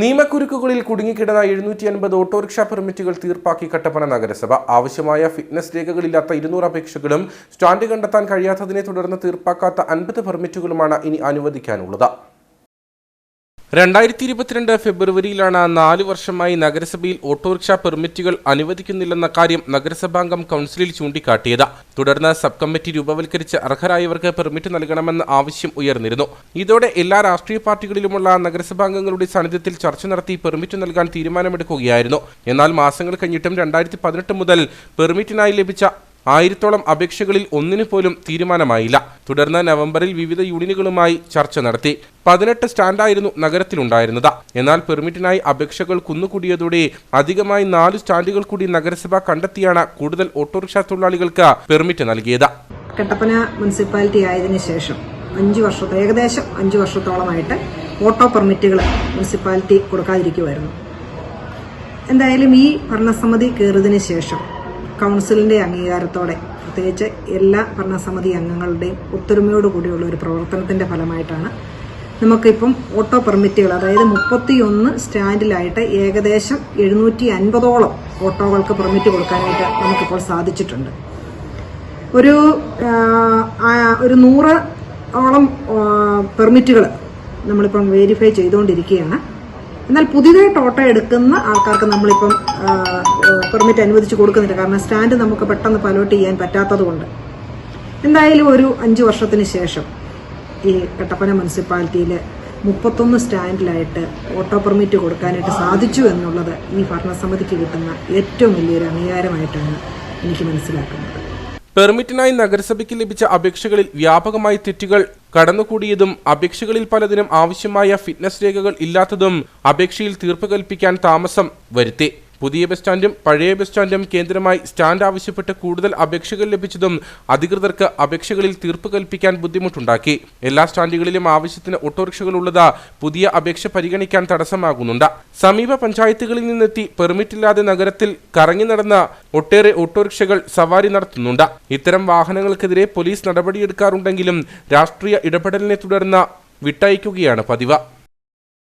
നിയമക്കുരുക്കുകളിൽ കുടുങ്ങിക്കിടന്ന എഴുന്നൂറ്റി അൻപത് ഓട്ടോറിക്ഷ പെർമിറ്റുകൾ തീർപ്പാക്കി കട്ടപ്പന നഗരസഭ. ആവശ്യമായ ഫിറ്റ്നസ് രേഖകളില്ലാത്ത ഇരുന്നൂറ് അപേക്ഷകളും സ്റ്റാൻഡ് കണ്ടെത്താൻ കഴിയാത്തതിനെ തുടർന്ന് തീർപ്പാക്കാത്ത അൻപത് പെർമിറ്റുകളുമാണ് ഇനി അനുവദിക്കാനുള്ളത്. രണ്ടായിരത്തി ഇരുപത്തിരണ്ട് ഫെബ്രുവരിയിലാണ് നാല് വർഷമായി നഗരസഭയിൽ ഓട്ടോറിക്ഷ പെർമിറ്റുകൾ അനുവദിക്കുന്നില്ലെന്ന കാര്യം നഗരസഭാംഗം കൗൺസിലിൽ ചൂണ്ടിക്കാട്ടിയത്. തുടർന്ന് സബ് കമ്മിറ്റി രൂപവൽക്കരിച്ച് അർഹരായവർക്ക് പെർമിറ്റ് നൽകണമെന്ന ആവശ്യം ഉയർന്നിരുന്നു. ഇതോടെ എല്ലാ രാഷ്ട്രീയ പാർട്ടികളിലുമുള്ള നഗരസഭാംഗങ്ങളുടെ സാന്നിധ്യത്തിൽ ചർച്ച നടത്തി പെർമിറ്റ് നൽകാൻ തീരുമാനമെടുക്കുകയായിരുന്നു. എന്നാൽ മാസങ്ങൾ കഴിഞ്ഞിട്ടും രണ്ടായിരത്തി മുതൽ പെർമിറ്റിനായി ലഭിച്ച ആയിരത്തോളം അപേക്ഷകളിൽ ഒന്നിനു പോലും തീരുമാനമായില്ല. തുടർന്ന് നവംബറിൽ വിവിധ യൂണിയനുകളുമായി ചർച്ച നടത്തി. പതിനെട്ട് സ്റ്റാൻഡായിരുന്നു നഗരത്തിലുണ്ടായിരുന്നത്. എന്നാൽ പെർമിറ്റിനായി അപേക്ഷകൾ കുന്നുകൂടിയതോടെ അധികമായി നാല് സ്റ്റാൻഡുകൾ കൂടി നഗരസഭ കണ്ടെത്തിയാണ് കൂടുതൽ ഓട്ടോറിക്ഷ തൊഴിലാളികൾക്ക് പെർമിറ്റ് നൽകിയത്. കട്ടപ്പന മുനിസിപ്പാലിറ്റി ആയതിനു ശേഷം അഞ്ചു വർഷത്തെ ഏകദേശം അഞ്ചു വർഷത്തോളമായിട്ട് ഓട്ടോ പെർമിറ്റുകൾ മുനിസിപ്പാലിറ്റി കൊടുക്കാതിരിക്കുമായിരുന്നു എന്തായാലും ഈ ഭരണസമിതി കയറിയതിനു ശേഷം കൗൺസിലിന്റെ അംഗീകാരത്തോടെ പ്രത്യേകിച്ച് എല്ലാ ഭരണസമിതി അംഗങ്ങളുടെയും ഒത്തൊരുമയോടുകൂടിയുള്ള ഒരു പ്രവർത്തനത്തിന്റെ ഫലമായിട്ടാണ് നമുക്കിപ്പം ഓട്ടോ പെർമിറ്റുകൾ അതായത് മുപ്പത്തിയൊന്ന് സ്റ്റാൻഡിലായിട്ട് ഏകദേശം എഴുന്നൂറ്റി അൻപതോളം ഓട്ടോകൾക്ക് പെർമിറ്റ് കൊടുക്കാനായിട്ട് നമുക്കിപ്പോൾ സാധിച്ചിട്ടുണ്ട്. ഒരു ഒരു നൂറ് ഓളം പെർമിറ്റുകൾ നമ്മളിപ്പം വെരിഫൈ ചെയ്തുകൊണ്ടിരിക്കുകയാണ്. എന്നാൽ പുതിയതായിട്ട് ഓട്ടോ എടുക്കുന്ന ആൾക്കാർക്ക് നമ്മളിപ്പം പെർമിറ്റ് അനുവദിച്ച് കൊടുക്കുന്നില്ല. കാരണം സ്റ്റാൻഡ് നമുക്ക് പെട്ടെന്ന് പലോട്ട് ചെയ്യാൻ പറ്റാത്തതുകൊണ്ട്. എന്തായാലും ഒരു അഞ്ച് വർഷത്തിന് ശേഷം ഈ കട്ടപ്പന മുനിസിപ്പാലിറ്റിയിൽ മുപ്പത്തൊന്ന് സ്റ്റാൻഡിലായിട്ട് ഓട്ടോ പെർമിറ്റ് കൊടുക്കാനായിട്ട് സാധിച്ചു എന്നുള്ളത് ഈ ഭരണസമിതിക്ക് കിട്ടുന്ന ഏറ്റവും വലിയൊരു അംഗീകാരമായിട്ടാണ് എനിക്ക് മനസ്സിലാക്കുന്നത്. പെർമിറ്റിനായി നഗരസഭയ്ക്ക് ലഭിച്ച അപേക്ഷകളിൽ വ്യാപകമായി തെറ്റുകൾ കടന്നുകൂടിയതും അപേക്ഷകളിൽ പലതിനും ആവശ്യമായ ഫിറ്റ്നസ് രേഖകൾ ഇല്ലാത്തതും അപേക്ഷയിൽ തീർപ്പ് കൽപ്പിക്കാൻ താമസം വരുത്തി. പുതിയ ബസ് സ്റ്റാൻഡും പഴയ ബസ് സ്റ്റാൻഡും കേന്ദ്രമായി സ്റ്റാൻഡ് ആവശ്യപ്പെട്ട് കൂടുതൽ അപേക്ഷകൾ ലഭിച്ചതും അധികൃതർക്ക് അപേക്ഷകളിൽ തീർപ്പ് കൽപ്പിക്കാൻ ബുദ്ധിമുട്ടുണ്ടാക്കി. എല്ലാ സ്റ്റാൻഡുകളിലും ആവശ്യത്തിന് ഓട്ടോറിക്ഷകൾ ഉള്ളത് പുതിയ അപേക്ഷ പരിഗണിക്കാൻ തടസ്സമാകുന്നുണ്ട്. സമീപ പഞ്ചായത്തുകളിൽ നിന്നെത്തി പെർമിറ്റില്ലാതെ നഗരത്തിൽ കറങ്ങി നടന്ന ഒട്ടേറെ ഓട്ടോറിക്ഷകൾ സവാരി നടത്തുന്നുണ്ട്. ഇത്തരം വാഹനങ്ങൾക്കെതിരെ പോലീസ് നടപടിയെടുക്കാറുണ്ടെങ്കിലും രാഷ്ട്രീയ ഇടപെടലിനെ തുടർന്ന് വിട്ടയക്കുകയാണ് പതിവ്.